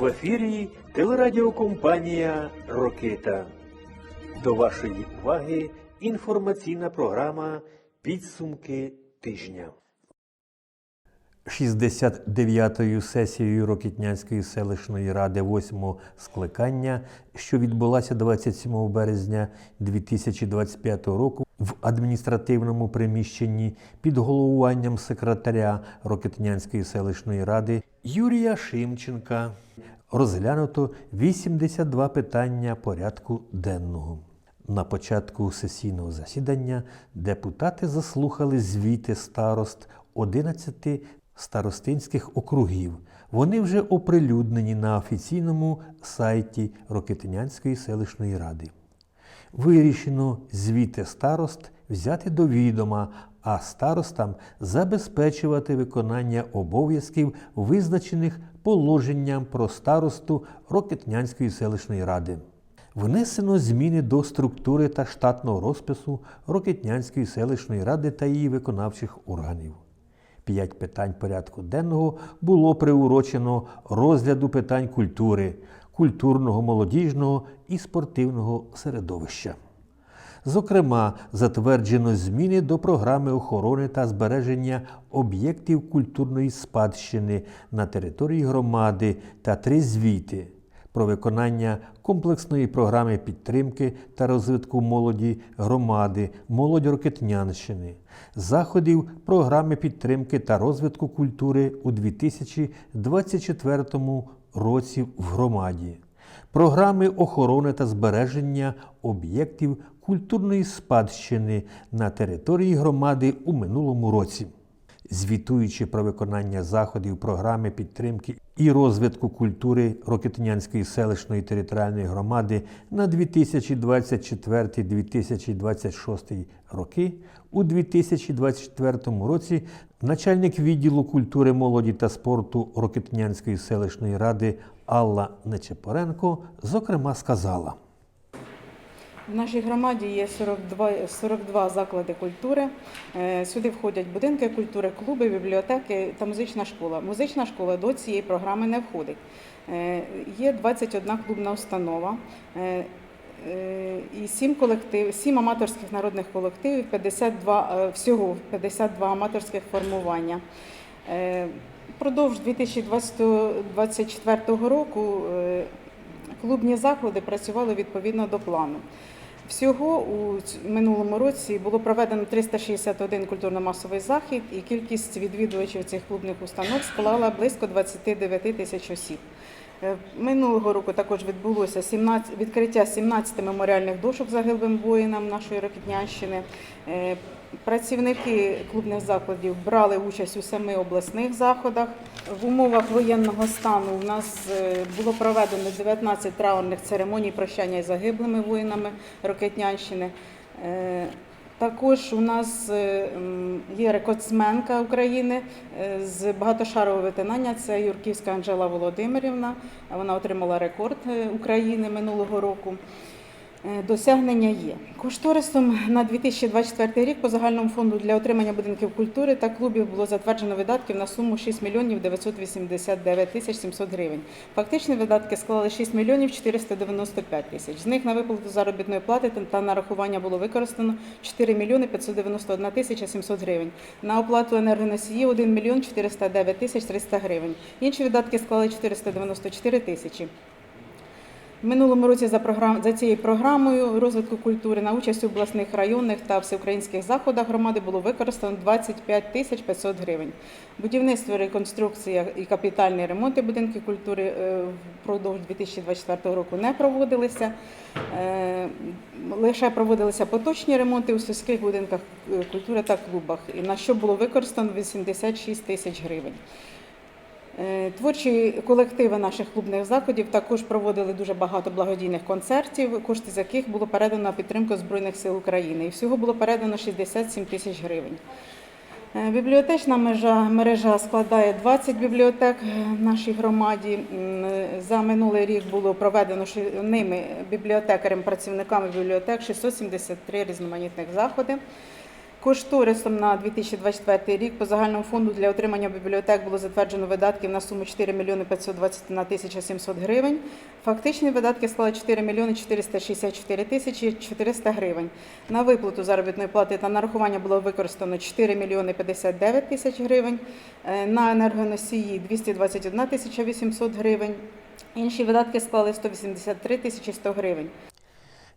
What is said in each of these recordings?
В ефірі телерадіокомпанія Рокита. До вашої уваги інформаційна програма Підсумки тижня. 69-ю сесією Рокітнянської селищної ради 8-го скликання, що відбулася 27 березня 2025 року в адміністративному приміщенні під головуванням секретаря Рокетнянської селищної ради Юрія Шимченка, розглянуто 82 питання порядку денного. На початку сесійного засідання депутати заслухали звіти старост 11 старостинських округів. Вони вже оприлюднені на офіційному сайті Рокетинянської селищної ради. Вирішено звіти старост взяти до відома, а старостам забезпечувати виконання обов'язків, визначених положенням про старосту Рокетнянської селищної ради. Внесено зміни до структури та штатного розпису Рокетнянської селищної ради та її виконавчих органів. П'ять питань порядку денного було приурочено розгляду питань культури, культурного, молодіжного і спортивного середовища. Зокрема, затверджено зміни до програми охорони та збереження об'єктів культурної спадщини на території громади та три звіти про виконання комплексної програми підтримки та розвитку молоді громади, молодь Рокетнянщини, заходів програми підтримки та розвитку культури у 2024 році в громаді, програми охорони та збереження об'єктів культурної спадщини на території громади у минулому році. Звітуючи про виконання заходів програми підтримки і розвитку культури Рокетнянської селищної територіальної громади на 2024-2026 роки, у 2024 році начальник відділу культури, молоді та спорту Рокетнянської селищної ради Алла Нечепоренко зокрема сказала. В нашій громаді є 42, 42 заклади культури. Е, Сюди входять будинки культури, клуби, бібліотеки та музична школа. Музична школа до цієї програми не входить. Е, Є 21 клубна установа. е, І 7 колектив, 7 аматорських народних колективів, 52, е, всього 52 аматорських формування. Продовж 2024 року клубні заклади працювали відповідно до плану. Всього у минулому році було проведено 361 культурно-масовий захід, і кількість відвідувачів цих клубних установ склала близько 29 тисяч осіб. Е, Минулого року також відбулося 17, відкриття 17 меморіальних дошок загиблим воїнам нашої Рокітнянщини. Працівники клубних закладів брали участь у семи обласних заходах. В умовах воєнного стану у нас е, було проведено 19 траурних церемоній прощання із загиблими воїнами Рокетнянщини. Е, Також у нас е, є рекордсменка України з багатошарового виконання. Це Юрківська Анжела Володимирівна. Вона отримала рекорд України минулого року. Е, Досягнення є. Кошторисом на 2024 рік по загальному фонду для отримання будинків культури та клубів було затверджено видатків на суму 6 мільйонів 989 тисяч 700 гривень. Фактичні видатки склали 6 мільйонів 495 тисяч. З них на виплату заробітної плати та- нарахування було використано 4 мільйони 591 тисяча 700 гривень. На оплату енергоносії 1 мільйон 409 тисяч 300 гривень. Інші видатки склали 494 тисячі. Минулому році за, програм... за цією програмою розвитку культури на участь у обласних районних та всеукраїнських заходах громади було використано 25 тисяч 500 гривень. Будівництво, реконструкція і капітальні ремонти будинків культури е, впродовж 2024 року не проводилися. Е, Лише проводилися поточні ремонти у сільських будинках е, культури та клубах, на що було використано 86 тисяч гривень. Е, Творчі колективи наших клубних заходів також проводили дуже багато благодійних концертів, кошти з яких було передано на підтримку Збройних сил України. І всього було передано 67 тисяч гривень. Е, Бібліотечна межа, мережа складає 20 бібліотек в нашій громаді. Е, За минулий рік було проведено ними бібліотекарям, працівниками бібліотек 673 різноманітних заходи. Кошторисом на 2024 рік по загальному фонду для отримання бібліотек було затверджено видатків на суму 4 мільйони 521 тисяча 700 гривень. Фактичні видатки склали 4 мільйони 464 тисячі 400 гривень. На виплату заробітної плати та нарахування було використано 4 мільйони 59 тисяч гривень. Е, На енергоносії 221 тисяча 800 гривень. Інші видатки склали 183 тисячі 100 гривень.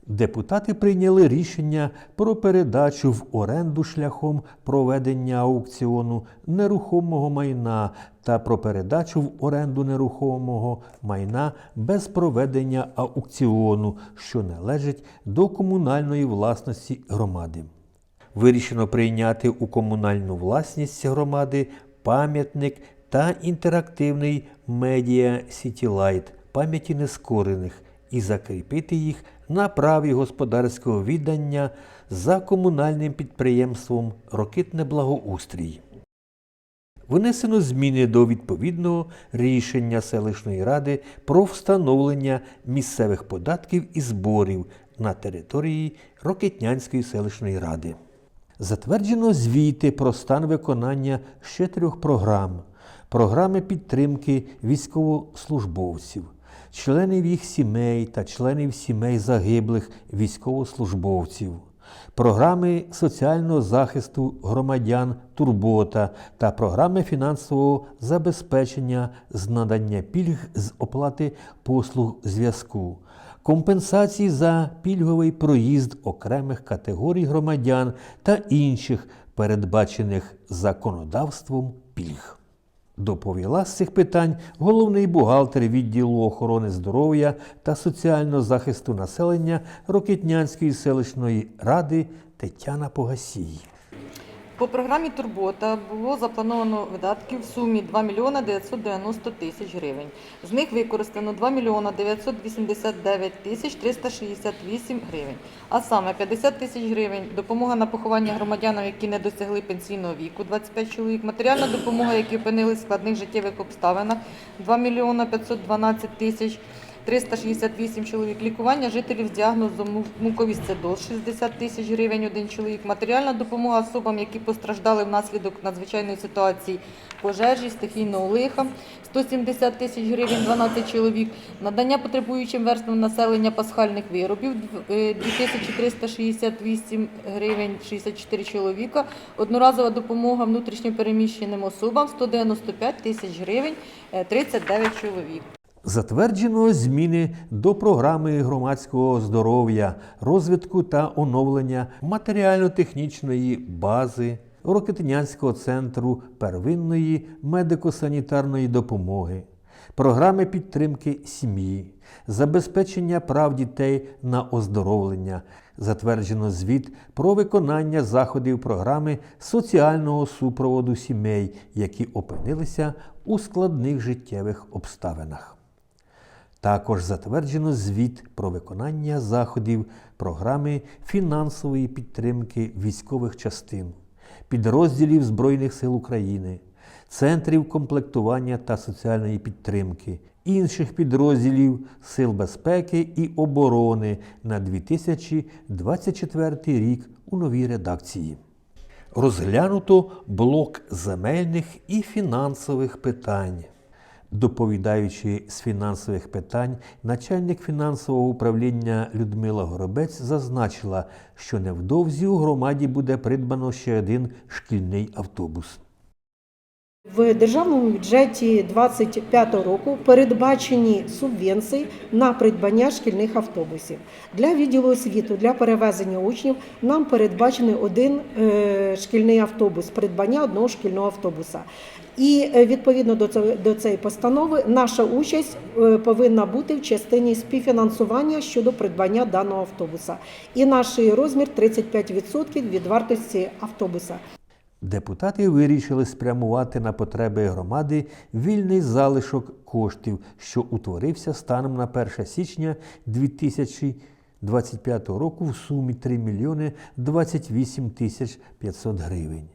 Депутати прийняли рішення про передачу в оренду шляхом проведення аукціону нерухомого майна та про передачу в оренду нерухомого майна без проведення аукціону, що належить до комунальної власності громади. Вирішено прийняти у комунальну власність громади пам'ятник та інтерактивний медіа Сітілайт пам'яті нескорених і закріпити їх на праві господарського віддання за комунальним підприємством Рокитне благоустрій. Внесено зміни до відповідного рішення селищної ради про встановлення місцевих податків і зборів на території Рокитнянської селищної ради. Затверджено звіти про стан виконання ще трьох програм: програми підтримки військовослужбовців, членів їх сімей та членів сімей загиблих військовослужбовців, програми соціального захисту громадян Турбота та програми фінансового забезпечення з надання пільг з оплати послуг зв'язку, компенсації за пільговий проїзд окремих категорій громадян та інших передбачених законодавством пільг. Доповіла з цих питань головний бухгалтер відділу охорони здоров'я та соціального захисту населення Рокитнянської селищної ради Тетяна Погасій. По програмі Турбота було заплановано видатки в сумі 2 мільйона 990 тисяч гривень. З них використано 2 мільйона 989 тисяч 368 гривень. А саме 50 тисяч гривень допомога на поховання громадянам, які не досягли пенсійного віку, 25 чоловік. Матеріальна допомога, які опинились в складних життєвих обставинах, 2 мільйона 512 тисяч. 368 чоловік. Лікування жителів з діагнозом му- муковісцидоз 60 тисяч гривень один чоловік. Матеріальна допомога особам, які постраждали внаслідок надзвичайної ситуації пожежі, стихійного лиха 170 тисяч гривень 12 чоловік. Надання потребуючим верствам населення пасхальних виробів е, 2368 гривень 64 чоловіка. Одноразова допомога внутрішньопереміщеним особам 195 тисяч гривень е, 39 чоловік. Затверджено зміни до програми громадського здоров'я, розвитку та оновлення матеріально-технічної бази Рокетинянського центру первинної медико-санітарної допомоги, програми підтримки сім'ї, забезпечення прав дітей на оздоровлення. Затверджено звіт про виконання заходів програми соціального супроводу сімей, які опинилися у складних життєвих обставинах. Також затверджено звіт про виконання заходів програми фінансової підтримки військових частин, підрозділів Збройних сил України, центрів комплектування та соціальної підтримки, інших підрозділів Сил безпеки і оборони на 2024 рік у новій редакції. Розглянуто блок земельних і фінансових питань. Доповідаючи з фінансових питань, начальник фінансового управління Людмила Горобець зазначила, що невдовзі у громаді буде придбано ще один шкільний автобус. В державному бюджеті 2025 року передбачені субвенції на придбання шкільних автобусів. Для відділу освіти для перевезення учнів нам передбачений один е, шкільний автобус, придбання одного шкільного автобуса. І е, відповідно до цього- до цієї постанови наша участь е, повинна бути в частині співфінансування щодо придбання даного автобуса. І наш розмір 35% від вартості автобуса. Депутати вирішили спрямувати на потреби громади вільний залишок коштів, що утворився станом на 1 січня 2025 року в сумі 3 мільйони 28 тисяч 500 гривень.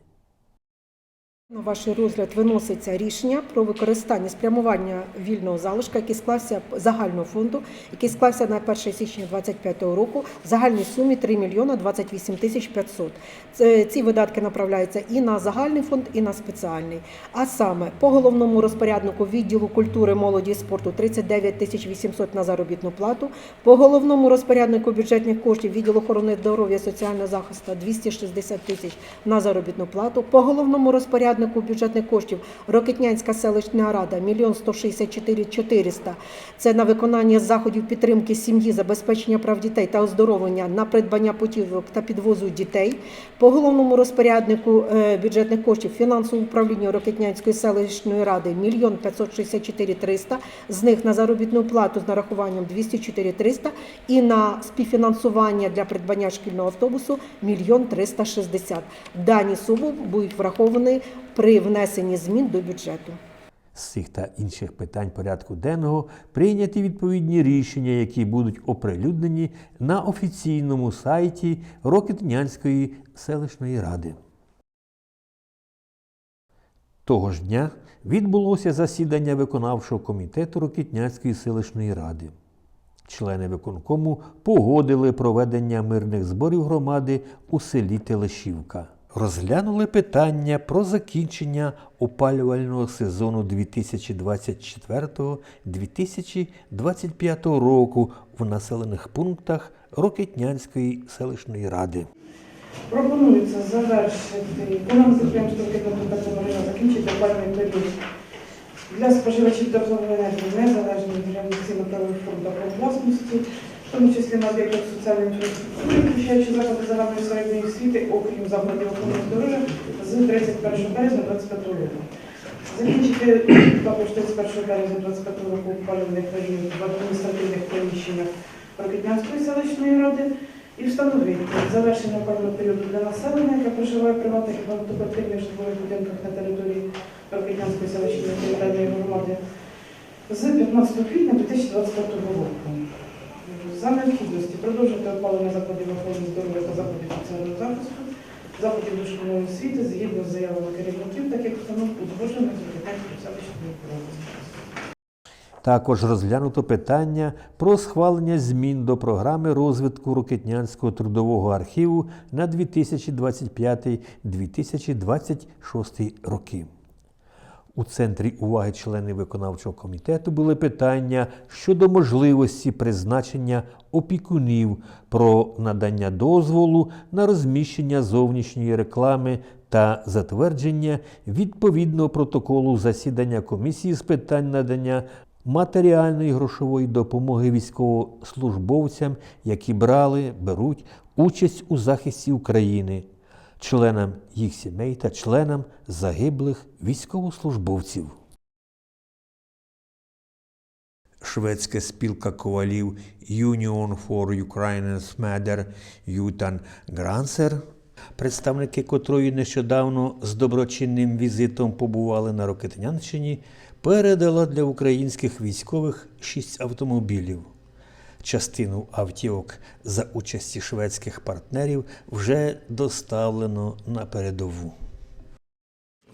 На ваш розгляд виноситься рішення про використання спрямування вільного залишка, який склався загального фонду, який склався на 1 січня 2025 року в загальній сумі 3 мільйона 28 тисяч 500. Це, ці видатки направляються і на загальний фонд, і на спеціальний. А саме по головному розпоряднику відділу культури, молоді і спорту 39 тисяч 800 на заробітну плату, по головному розпоряднику бюджетних коштів відділу охорони здоров'я соціального захисту 260 тисяч на заробітну плату, по головному розпоряднику бюджетних коштів Рокетнянська селищна рада 1 164 400 це на виконання заходів підтримки сім'ї, забезпечення прав дітей та оздоровлення на придбання путівок та підвозу дітей. По головному розпоряднику е, бюджетних коштів фінансового управління Рокетнянської селищної ради 1 564 300, з них на заробітну плату з нарахуванням 204 300 і на співфінансування для придбання шкільного автобусу 1 360. Дані суми будуть враховані при внесенні змін до бюджету. З цих та інших питань порядку денного прийняті відповідні рішення, які будуть оприлюднені на офіційному сайті Рокетнянської селищної ради. Того ж дня відбулося засідання виконавчого комітету Рокітнянської селищної ради. Члени виконкому погодили проведення мирних зборів громади у селі Телешівка. Розглянули питання про закінчення опалювального сезону 2024-2025 року в населених пунктах Рокетнянської селищної ради. Пропонується завершити «Ракетно-контактна мережа» закінчити опалювальний період для споживачів теплової енергії незалежно від державних цін на правових форм власності, в тому числі на об'єктах соціальної інфраструктури, включаючи заклади загальної середньої освіти, окрім закладів охорони здоров'я з 31 березня 2025 року. Закінчити також 31 березня 2025 року опалювальний період в адміністративних приміщеннях Рокетнянської селищної ради і встановити завершення опалювального періоду для населення, яке проживає в приватних багатоквартирних житлових будинках на території Рокетнянської селищної територіальної громади з 15 квітня 2025 року. За необхідності продовжити опалення закладів охорони здоров'я та закладів соціального захисту, закладів дошкільної освіти згідно з заявами керівників, таких установ узгоджених з селищною радою. Також розглянуто питання про схвалення змін до програми розвитку Рокетнянського трудового архіву на 2025-2026 роки. У центрі уваги членів виконавчого комітету були питання щодо можливості призначення опікунів про надання дозволу на розміщення зовнішньої реклами та затвердження відповідного протоколу засідання комісії з питань надання матеріальної грошової допомоги військовослужбовцям, які брали, беруть участь у захисті України, членам їх сімей та членам загиблих військовослужбовців. Шведська спілка ковалів Union for Ukraine's Matter Ютан Грансер, представники котрої нещодавно з доброчинним візитом побували на Рокетнянщині, передала для українських військових шість автомобілів. Частину автівок за участі шведських партнерів вже доставлено на передову.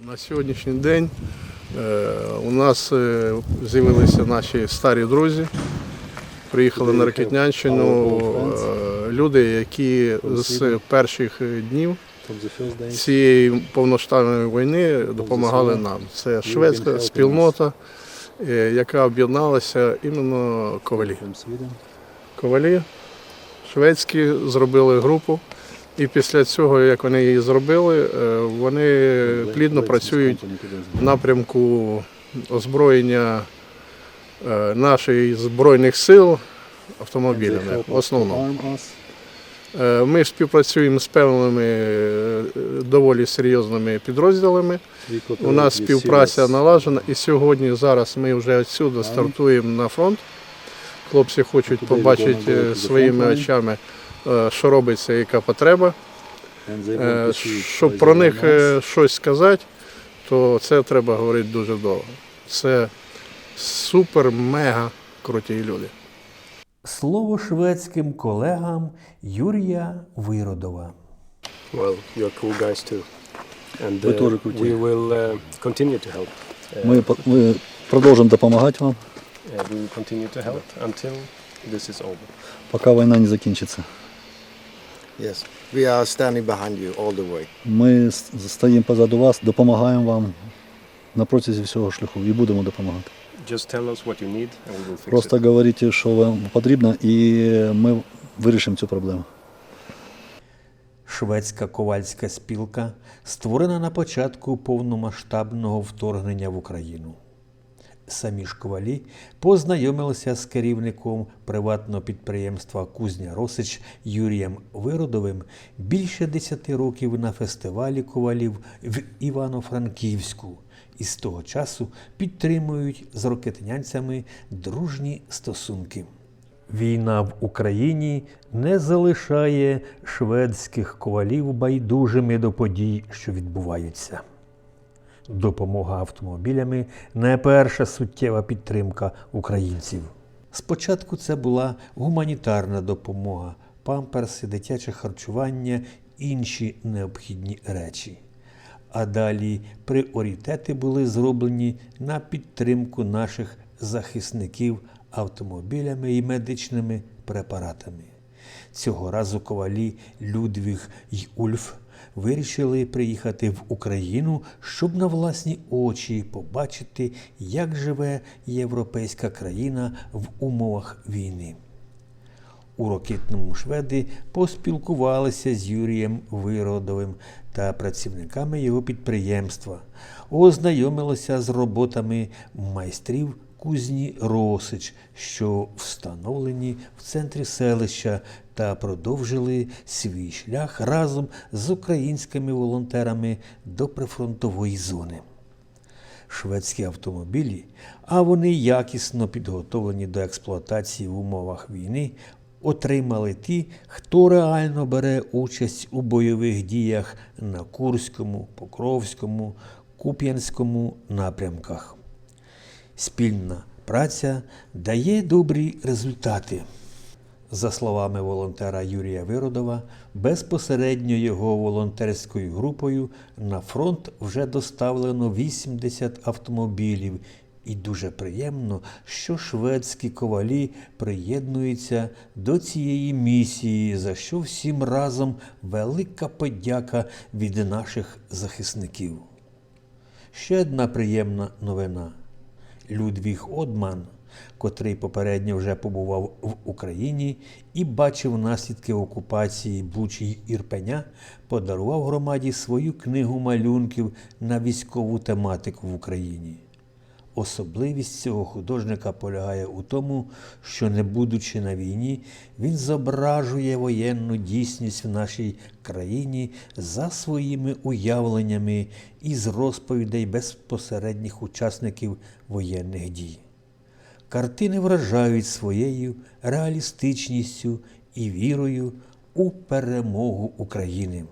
На сьогоднішній день е, у нас е, з'явилися наші старі друзі. Приїхали на Ракетнянщину е, люди, які з перших днів цієї повноштабної війни допомагали нам. Це шведська спільнота, яка об'єдналася іменно ковалі. Ковалі шведські зробили групу. І після цього, як вони її зробили, е, вони плідно працюють в напрямку озброєння е, наших збройних сил автомобілями. В основному Е, ми співпрацюємо з певними доволі серйозними підрозділами. У нас співпраця наладжена, і сьогодні зараз ми вже відсюди стартуємо на фронт. Хлопці хочуть побачити е, своїми очами, е, що робиться, яка потреба. Е, Щоб про них щось сказати, то це треба говорити дуже довго. Це супер-мега круті люди. Слово шведським колегам Юрія Виродова. Well, you're cool guys too. And uh, we will uh, continue to help. Uh, Ми, по- ми продовжимо допомагати вам, uh, we will continue to help until this is over. поки війна не закінчиться. Yes, we are standing behind you all the way. Ми стоїмо позаду вас, допомагаємо вам на протязі всього шляху і будемо допомагати. Just tell us what you need and we will fix Просто it. говоріть, що вам потрібно, і ми вирішимо цю проблему. Шведська ковальська спілка створена на початку повномасштабного вторгнення в Україну. Самі ж ковалі познайомилися з керівником приватного підприємства Кузня Росич Юрієм Виродовим більше 10 років на фестивалі ковалів в Івано-Франківську і з того часу підтримують з рокетнянцями дружні стосунки. Війна в Україні не залишає шведських ковалів байдужими до подій, що відбуваються. Допомога автомобілями не перша суттєва підтримка українців. Спочатку це була гуманітарна допомога, памперси, дитяче харчування, інші необхідні речі. А далі пріоритети були зроблені на підтримку наших захисників автомобілями і медичними препаратами. Цього разу ковалі Людвіг й Ульф вирішили приїхати в Україну, щоб на власні очі побачити, як живе європейська країна в умовах війни. У ракетному шведи поспілкувалися з Юрієм Виродовим та працівниками його підприємства, ознайомилися з роботами майстрів кузні Росич, що встановлені в центрі селища, та продовжили свій шлях разом з українськими волонтерами до прифронтової зони шведські автомобілі, а вони якісно підготовлені до експлуатації в умовах війни, отримали ті, хто реально бере участь у бойових діях на Курському, Покровському, Куп'янському напрямках. Спільна праця дає добрі результати. За словами волонтера Юрія Виродова, безпосередньо його волонтерською групою на фронт вже доставлено 80 автомобілів. І дуже приємно, що шведські ковалі приєднуються до цієї місії, за що всім разом велика подяка від наших захисників. Ще одна приємна новина. Людвіг Одман, котрий попередньо вже побував в Україні і бачив наслідки окупації Бучі Ірпеня, подарував громаді свою книгу малюнків на військову тематику в Україні. Особливість цього художника полягає у тому, що, не будучи на війні, він зображує воєнну дійсність в нашій країні за своїми уявленнями із розповідей безпосередніх учасників воєнних дій. Картини вражають своєю реалістичністю і вірою у перемогу України.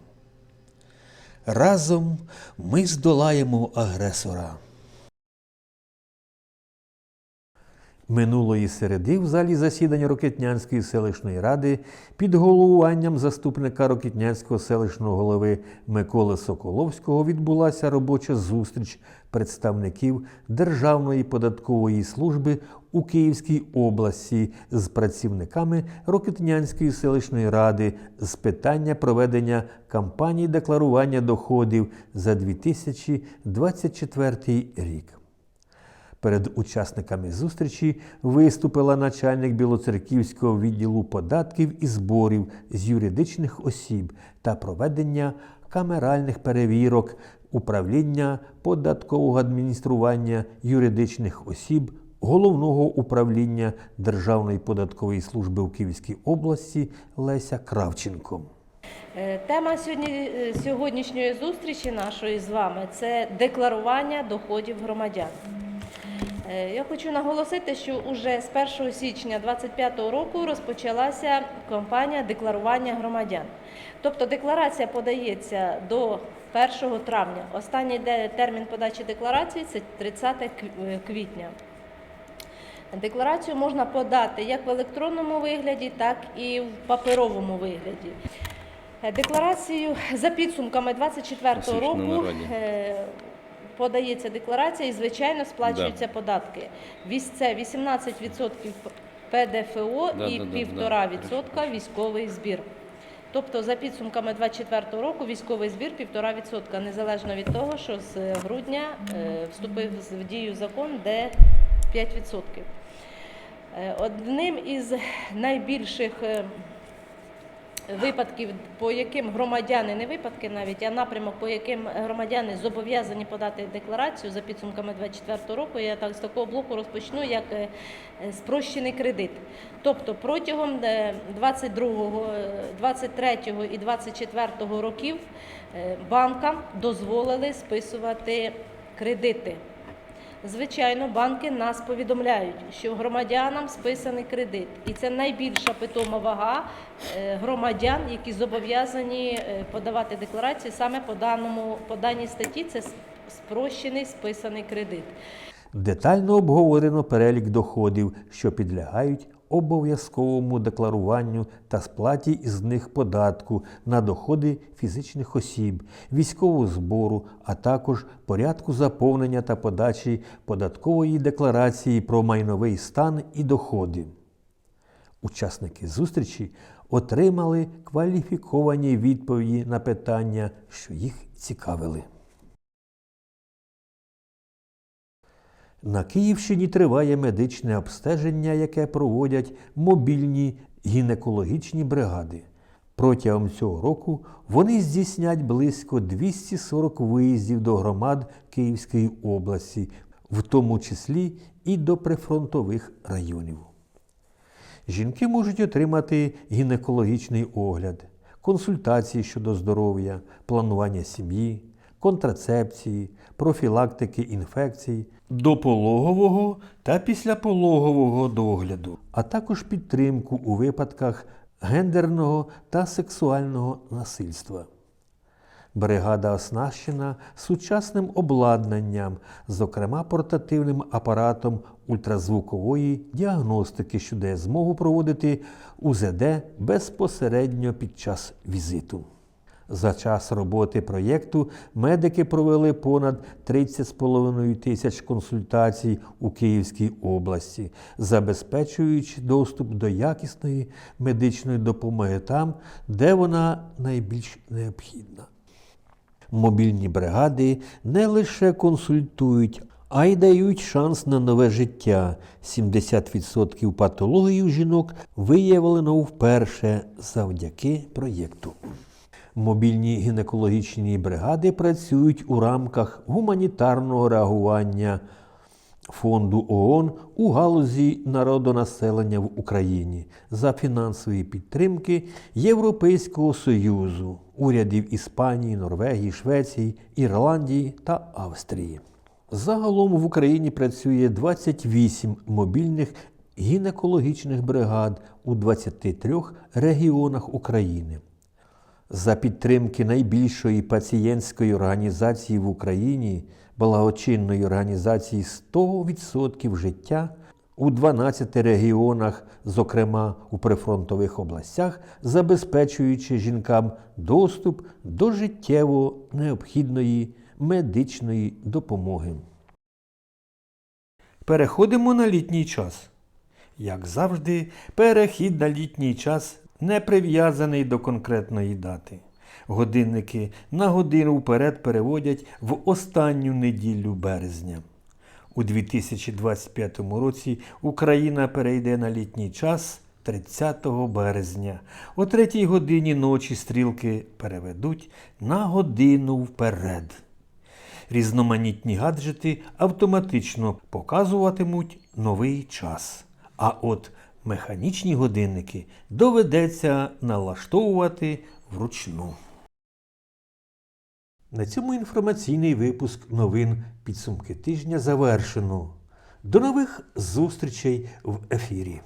Разом ми здолаємо агресора. Минулої середи в залі засідання Рокетнянської селищної ради під головуванням заступника Рокетнянського селищного голови Миколи Соколовського відбулася робоча зустріч представників Державної податкової служби у Київській області з працівниками Рокетнянської селищної ради з питання проведення кампанії декларування доходів за 2024 рік. Перед учасниками зустрічі виступила начальник Білоцерківського відділу податків і зборів з юридичних осіб та проведення камеральних перевірок управління податкового адміністрування юридичних осіб Головного управління Державної податкової служби у Київській області Леся Кравченко. Е, Тема сьогодні, е, сьогоднішньої зустрічі нашої з вами це декларування доходів громадян. Е, Я хочу наголосити, що уже з 1 січня 2025 року розпочалася кампанія декларування громадян. Тобто декларація подається до 1 травня. Останній термін подачі декларації це 30 е, квітня. Декларацію можна подати як в електронному вигляді, так і в паперовому вигляді. Е, Декларацію за підсумками 24 року е, подається декларація і, звичайно, сплачуються податки. Вісь- Це 18% ПДФО Да, і да, да, 1,5% військовий збір. Тобто, за підсумками 24 року військовий збір 1,5%, незалежно від того, що з грудня е, вступив в дію закон, де 5%. Е, Одним із найбільших е, випадків, по яким громадяни, не випадки навіть, а напрямок, по яким громадяни зобов'язані подати декларацію за підсумками 2024 року, я так з такого блоку розпочну, як е, спрощений кредит. Тобто протягом е, 22, е, 23 і 24 років банкам дозволили списувати кредити. Звичайно, банки нас повідомляють, що громадянам списаний кредит, і це найбільша питома вага е, громадян, які зобов'язані е, подавати декларації саме по даному по даній статті. Це спрощений списаний кредит. Детально обговорено перелік доходів, що підлягають обов'язковому декларуванню та сплаті із них податку на доходи фізичних осіб, військового збору, а також порядку заповнення та подачі податкової декларації про майновий стан і доходи. Учасники зустрічі отримали кваліфіковані відповіді на питання, що їх цікавили. На Київщині триває медичне обстеження, яке проводять мобільні гінекологічні бригади. Протягом цього року вони здійснять близько 240 виїздів до громад Київської області, в тому числі і до прифронтових районів. Жінки можуть отримати гінекологічний огляд, консультації щодо здоров'я, планування сім'ї, контрацепції, профілактики інфекцій, допологового та післяпологового догляду, а також підтримку у випадках гендерного та сексуального насильства. Бригада оснащена сучасним обладнанням, зокрема портативним апаратом ультразвукової діагностики, що дає змогу проводити УЗД безпосередньо під час візиту. За час роботи проєкту медики провели понад 30,5 тисяч консультацій у Київській області, забезпечуючи доступ до якісної медичної допомоги там, де вона найбільш необхідна. Мобільні бригади не лише консультують, а й дають шанс на нове життя. 70% патологій у жінок виявлено вперше завдяки проєкту. Мобільні гінекологічні бригади працюють у рамках гуманітарного реагування Фонду ООН у галузі народонаселення в Україні за фінансової підтримки Європейського Союзу, урядів Іспанії, Норвегії, Швеції, Ірландії та Австрії. Загалом в Україні працює 28 мобільних гінекологічних бригад у 23 регіонах України. За підтримки найбільшої пацієнтської організації в Україні, благочинної організації 100% життя у 12 регіонах, зокрема у прифронтових областях, забезпечуючи жінкам доступ до життєво необхідної медичної допомоги. Переходимо на літній час. Як завжди, перехід на літній час не прив'язаний до конкретної дати. Годинники на годину вперед переводять в останню неділю березня. У 2025 році Україна перейде на літній час 30 березня. О 3 годині ночі стрілки переведуть на годину вперед. Різноманітні гаджети автоматично показуватимуть новий час. А от механічні годинники доведеться налаштовувати вручну. На цьому інформаційний випуск новин підсумки тижня завершено. До нових зустрічей в ефірі.